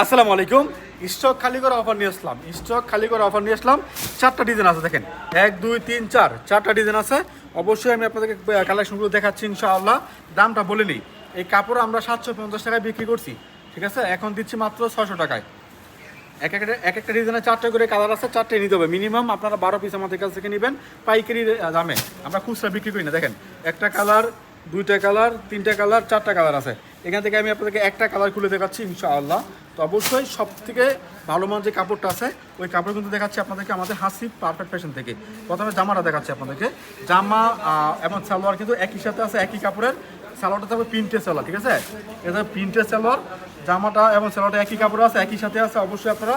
আসসালামু আলাইকুম। স্টক খালি করে অফার নিয়ে আসলাম। স্টক খালি করে অফার নিয়ে আসলাম। চারটা ডিজাইন আছে, দেখেন। এক, দুই, তিন, চার। চারটা ডিজাইন আছে। অবশ্যই আমি আপনাদেরকে কালেকশনগুলো দেখাচ্ছি, ইনশাআল্লাহ। দামটা বলে নিই। এই কাপড় আমরা সাতশো পঞ্চাশ টাকায় বিক্রি করছি। ঠিক আছে? এখন দিচ্ছি মাত্র ছশো টাকায়। এক একটা এক একটা ডিজাইনে চারটে করে কালার আছে চারটে নিতে হবে। মিনিমাম আপনারা বারো পিস আমাদের কাছ থেকে নেবেন পাইকারি দামে। আমরা খুচরা বিক্রি করি না, দেখেন। একটা কালার দুইটা কালার তিনটা কালার চারটা কালার আছে। এখান থেকে আমি আপনাদেরকে একটা কালার খুলে দেখাচ্ছি, ইনশাআল্লাহ। তো অবশ্যই সব থেকে ভালো মান যে কাপড়টা আছে, ওই কাপড় কিন্তু দেখাচ্ছি আপনাদেরকে আমাদের হাসি পারফেক্ট ফ্যাশন থেকে। প্রথমে জামাটা দেখাচ্ছি আপনাদেরকে। জামা এবং সালোয়ার কিন্তু একই সাথে আছে, একই কাপড়ের। সালোয়ারটা থাকবে প্রিন্টের সালোয়ার, ঠিক আছে? এটা প্রিন্টের সালোয়ার। জামাটা এবং সালোয়ারটা একই কাপড় আছে, একই সাথে আছে, অবশ্যই আপনারা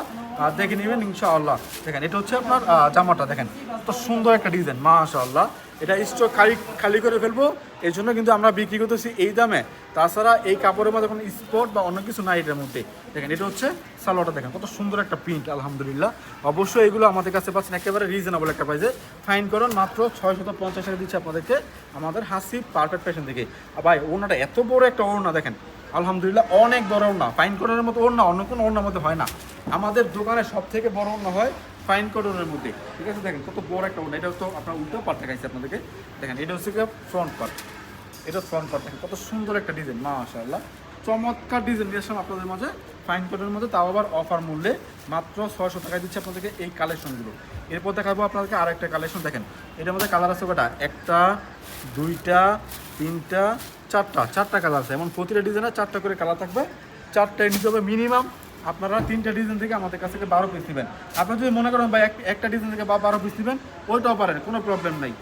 দেখে নেবেন ইনশাআল্লাহ। দেখেন, এটা হচ্ছে আপনার জামাটা, দেখেন। তো সুন্দর একটা ডিজাইন মাশাআল্লাহ। এটা স্টক খালি খালি করে ফেলব। এই জন্য কিন্তু আমরা বিক্রি করতেছি এই দামে। তাছাড়া এই কাপড়ের মধ্যে কোনো স্পট বা অন্য কিছু নাই এটার মধ্যে। দেখেন, এটা হচ্ছে সালোয়ারটা দেখেন, কত সুন্দর একটা প্রিন্ট আলহামদুলিল্লাহ। অবশ্যই এগুলো আমাদের কাছে পাচ্ছেন একেবারে রিজনেবল একটা প্রাইসে ফাইন করুন, মাত্র ছয়শত পঞ্চাশ টাকা দিচ্ছে আপনাদেরকে আমাদের হাসি পারফেক্ট ফ্যাশন থেকে। ভাই ওনাটা এত বড় একটা ওড়না দেখেন। আলহামদুলিল্লাহ অনেক বড় ওড়না। ফাইন করার মতো ওড়না, অন্য কোনো ওড়নার মধ্যে হয় না। আমাদের দোকানে সব থেকে বড় ওড়না হয় ফাইন কটনের মধ্যে। ঠিক আছে, দেখেন কত বড় একটা এটা তো আপনার উল্টো পার্ট দেখাইছে আপনাদেরকে। দেখেন, এটা হচ্ছে ফ্রন্ট পার্ট এটা ফ্রন্ট পার্ট দেখেন কত সুন্দর একটা ডিজাইন মাশাআল্লাহ। চমৎকার ডিজাইন নিয়ে আসলাম আপনাদের মাঝে ফাইন কটনের মধ্যে, তাও আবার অফার মূল্যে মাত্র ছয়শো টাকায় দিচ্ছে আপনাদেরকে এই কালেকশনগুলো এরপর দেখাবো আপনাদেরকে আর একটা কালেকশন দেখেন। এটার মধ্যে কালার আছে কটা? একটা, দুইটা, তিনটা, চারটা। চারটা কালার আছে, এমন প্রতিটা ডিজাইনে চারটা করে কালার থাকবে। চারটায় নিতে হবে মিনিমাম আপনারা তিনটা ডিজাইন থেকে আমাদের কাছ থেকে বারো পিস নেবেন। আপনারা যদি মনে করেন ভাই একটা ডিজাইন থেকে বা বারো পিস নেবেন, ওইটাও পারেন, কোনো প্রবলেম নাই।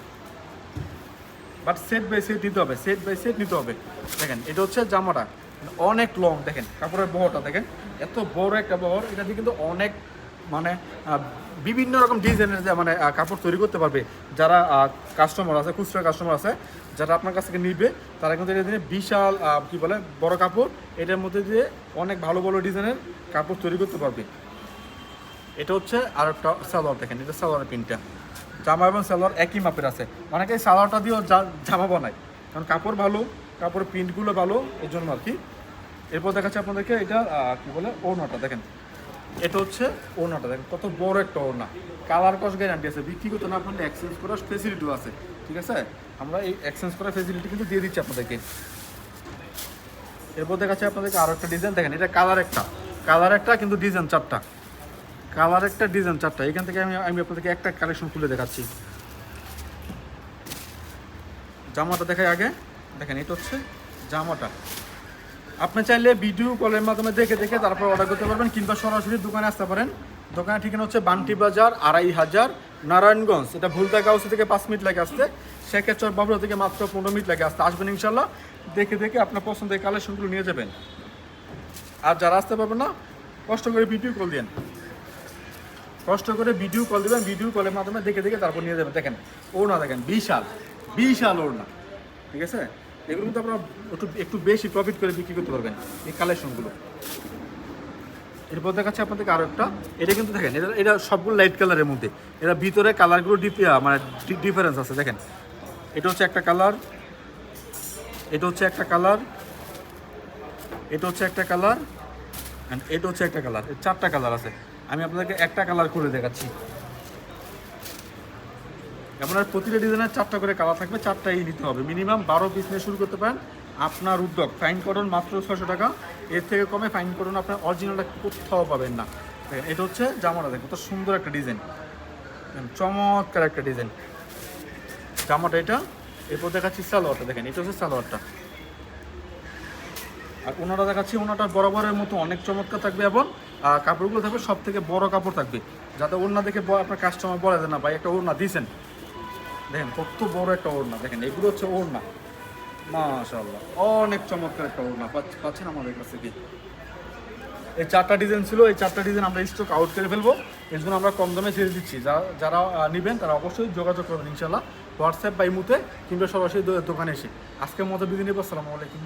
বাট সেট বাই সেট দিতে হবে সেট বাই সেট নিতে হবে। দেখেন, এটা হচ্ছে জামাটা। অনেক লং দেখেন, কাপড়ের বহরটা, দেখেন। এত বড় একটা বহর, এটা দিয়ে কিন্তু অনেক মানে বিভিন্ন রকম ডিজাইনের যে মানে কাপড় তৈরি করতে পারবে, যারা কাস্টমার আছে, খুচরা কাস্টমার আছে, যারা আপনার কাছ থেকে নিবে, তারা কিন্তু এটা দিয়ে বিশাল কি বলে, বড় কাপড়, এটার মধ্যে দিয়ে অনেক ভালো ভালো ডিজাইনের কাপড় তৈরি করতে পারবে। এটা হচ্ছে আর একটা সালোয়ার, দেখেন, এটা সালোয়ারের পিনটা জামা এবং সালোয়ার একই মাপের আছে। অনেকে সালোয়ারটা দিয়েও জামা বানায়। কারণ কাপড় ভালো, কাপড়ের প্রিন্টগুলো ভালো এই জন্য আর কি। এরপর দেখাচ্ছে আপনাদেরকে এটা কী বলে, ওড়নাটা, দেখেন। এটা হচ্ছে ওড়নাটা, দেখেন কত বড় একটা ওড়না। কালার কস গ্যারান্টি আছে, বিক্রি না পারলে এক্সচেঞ্জ করার ফেসিলিটিও আছে, ঠিক আছে? আমরা এই এক্সচেঞ্জ করার ফেসিলিটি কিন্তু দিয়ে দিচ্ছি আপনাদেরকে। এরপর দেখাচ্ছে আপনাদেরকে আরও একটা ডিজাইন দেখেন, এটা কালার একটা। কালার একটা কিন্তু ডিজাইন চারটা। কালার একটা ডিজাইন চারটা। এখান থেকে আমি আমি আপনাদেরকে একটা কালেকশন খুলে দেখাচ্ছি। জামাটা দেখাই আগে। দেখেন, এটা হচ্ছে জামাটা। আপনি চাইলে ভিডিও কলের মাধ্যমে দেখে দেখে তারপর অর্ডার করতে পারবেন কিংবা সরাসরি দোকানে আসতে পারেন। দোকানের ঠিকানা হচ্ছে বান্টি বাজার, আড়াই হাজার, নারায়ণগঞ্জ। এটা ভুলতা থেকে পাঁচ মিনিট লাগে আসতে। শেখেচর বাবুরা থেকে মাত্র পনেরো মিনিট লাগে আসতে। আসবেন ইনশাল্লাহ দেখে দেখে আপনার পছন্দের কালেকশনগুলো নিয়ে যাবেন। আর যারা আসতে পারবেন না, কষ্ট করে ভিডিও কল দিন কষ্ট করে ভিডিও কল দিবেন ভিডিও কলের মাধ্যমে দেখে দেখে তারপর নিয়ে যাবেন। দেখেন, ওড়না দেখেন, বিশাল বিশাল ওড়না। ঠিক আছে? এগুলো কিন্তু আপনারা একটু একটু বেশি প্রফিট করে বিক্রি করতে পারবেন এই কালেকশনগুলো এরপর দেখাচ্ছে আপনাদেরকে আরও একটা। এটা কিন্তু দেখেন, এটা এটা সবগুলো লাইট কালারের মধ্যে। এটা ভিতরে কালারগুলো ডিপ মানে ডিফারেন্স আছে, দেখেন। এটা হচ্ছে একটা কালার এটা হচ্ছে একটা কালার এটা হচ্ছে একটা কালার অ্যান্ড এটা হচ্ছে একটা কালার চারটা কালার আছে। আমি আপনাদেরকে একটা কালার করে দেখাচ্ছি। আপনার প্রতিটা ডিজাইনের চারটা করে কালার থাকবে, চারটাই নিতে হবে। মিনিমাম বারো পিস নিয়ে শুরু করতে পারেন। আপনার উদ্যোগ ফাইন করুন মাত্র ছশো টাকা। এর থেকে কমে ফাইন করুন আপনার অরিজিনালটা কোথাও পাবেন না। এটা হচ্ছে জামাটা, দেখেন, কত সুন্দর একটা ডিজাইন চমৎকার একটা ডিজাইন জামাটা এটা, এরপর দেখাচ্ছি সালোয়ারটা, দেখেন, এটা হচ্ছে সালোয়ারটা। আর ওনারা দেখাচ্ছি, ওনাটা বরাবরের মতো অনেক চমৎকার থাকবে এবং কাপড়গুলো থাকবে সব থেকে বড় কাপড় থাকবে। যাতে ওড়না দেখে আপনার কাস্টমার বলে যে, না ভাই, একটা ওড়না দিয়েছেন। দেখেন, কত বড় একটা ওড়না, দেখেন, এগুলো হচ্ছে ওড়না। মাশাল্লাহ অনেক চমৎকার একটা ওড়না, পাচ্ছি, পাচ্ছেন আমাদের কাছে কি এই চারটা ডিজাইন ছিল, এই চারটা ডিজাইন আমরা স্টক আউট করে ফেলব। এই জন্য আমরা কম দামে ছেড়ে দিচ্ছি। যারা যারা নেবেন, তারা অবশ্যই যোগাযোগ করবেন ইনশাল্লাহ হোয়াটসঅ্যাপ বা ইমুতে, কিংবা সরাসরি দোকানে এসে। আজকের মতো বিদিনে আসসালামু আলাইকুম।